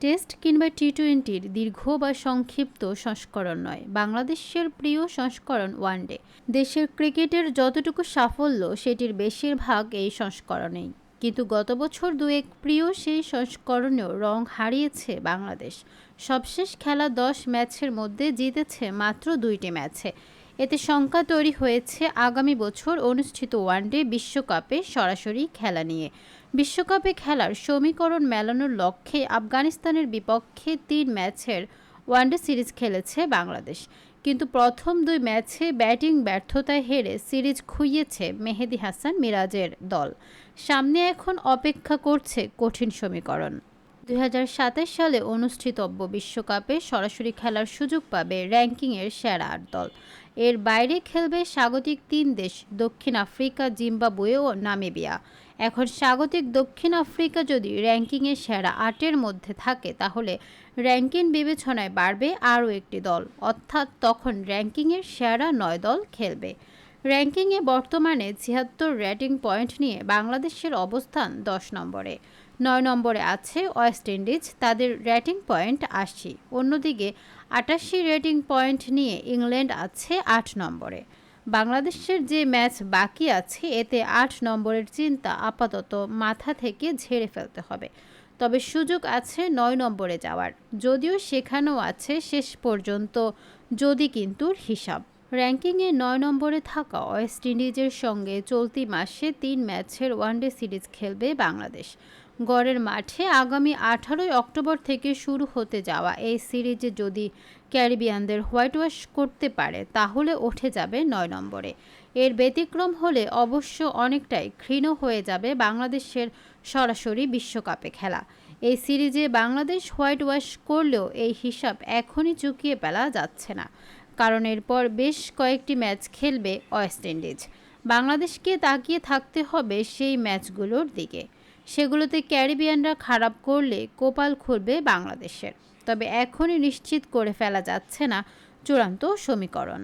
Test কিংবা টি টোয়েন্টির দীর্ঘ বা সংক্ষিপ্ত সংস্করণ নয়। বাংলাদেশের প্রিয় সংস্করণ ওয়ানডে দেশের ক্রিকেটের যতটুকু সাফল্য, সেটির বেশিরভাগ এই সংস্করণেই। কিন্তু গত বছর দুয়েক প্রিয় সেই সংস্করণেও রং হারিয়েছে বাংলাদেশ। সবশেষ খেলা দশ ম্যাচের মধ্যে জিতেছে মাত্র দুইটি ম্যাচে। এতে শঙ্কা তৈরি হয়েছে আগামী বছর অনুষ্ঠিত ওয়ানডে বিশ্বকাপে সরাসরি খেলা নিয়ে। বিশ্বকাপে খেলার সমীকরণ মেলানোর লক্ষ্যে আফগানিস্তানের বিপক্ষে তিন ম্যাচের ওয়ানডে সিরিজ খেলেছে বাংলাদেশ। কিন্তু প্রথম দুই ম্যাচে ব্যাটিং ব্যর্থতায় হেরে সিরিজ খুইয়েছে মেহেদি হাসান মিরাজের দল। সামনে এখন অপেক্ষা করছে কঠিন সমীকরণ। দুই হাজার সাতাশ সালে অনুষ্ঠিতব্য বিশ্বকাপে সরাসরি খেলার সুযোগ পাবে র্যাঙ্কিংয়ের সেরা আট দল। এর বাইরে খেলবে স্বাগতিক তিন দেশ, দক্ষিণ আফ্রিকা, জিম্বাবুয়ে ও নামিবিয়া। এখন স্বাগতিক দক্ষিণ আফ্রিকা যদি র্যাঙ্কিংয়ে সেরা আটের মধ্যে থাকে, তাহলে র্যাঙ্কিং বিবেচনায় বাড়বে আরও একটি দল, অর্থাৎ তখন র্যাঙ্কিংয়ের সেরা নয় দল খেলবে। র্যাঙ্কিংয়ে বর্তমানে ছিয়াত্তর র্যাটিং পয়েন্ট নিয়ে বাংলাদেশের অবস্থান দশ নম্বরে। নয় নম্বরে আছে ওয়েস্ট ইন্ডিজ, তাদের র্যাটিং পয়েন্ট আশি। অন্যদিকে আটাশি রেটিং পয়েন্ট নিয়ে ইংল্যান্ড আছে আট নম্বরে। বাংলাদেশের যে ম্যাচ বাকি আছে, এতে আট নম্বরের চিন্তা আপাতত মাথা থেকে ঝেড়ে ফেলতে হবে। তবে সুযোগ আছে নয় নম্বরে যাওয়ার। যদিও সেখানেও আছে শেষ পর্যন্ত, যদি কিন্তু হিসাব। র্যাঙ্কিংয়ে নয় নম্বরে থাকা ওয়েস্ট ইন্ডিজের সঙ্গে চলতি মাসে তিন ম্যাচের ওয়ানডে সিরিজ খেলবে বাংলাদেশ। গড়ের মাঠে আগামী আঠারোই অক্টোবর থেকে শুরু হতে যাওয়া এই সিরিজে যদি ক্যারিবিয়ানদের হোয়াইট ওয়াশ করতে পারে, তাহলে উঠে যাবে নয় নম্বরে। এর ব্যতিক্রম হলে অবশ্য অনেকটাই ক্ষীণ হয়ে যাবে বাংলাদেশের সরাসরি বিশ্বকাপে খেলা। এই সিরিজে বাংলাদেশ হোয়াইট ওয়াশ করলেও এই হিসাব এখনই চুকিয়ে ফেলা যাচ্ছে না। কারণ এরপর বেশ কয়েকটি ম্যাচ খেলবে ওয়েস্ট ইন্ডিজ। বাংলাদেশকে তাকিয়ে থাকতে হবে সেই ম্যাচগুলোর দিকে। সেগুলোতে ক্যারিবিয়ানরা খারাপ করলে কোপাল খুলবে বাংলাদেশের। তবে এখনই নিশ্চিত করে ফেলা যাচ্ছে না চূড়ান্ত সমীকরণ।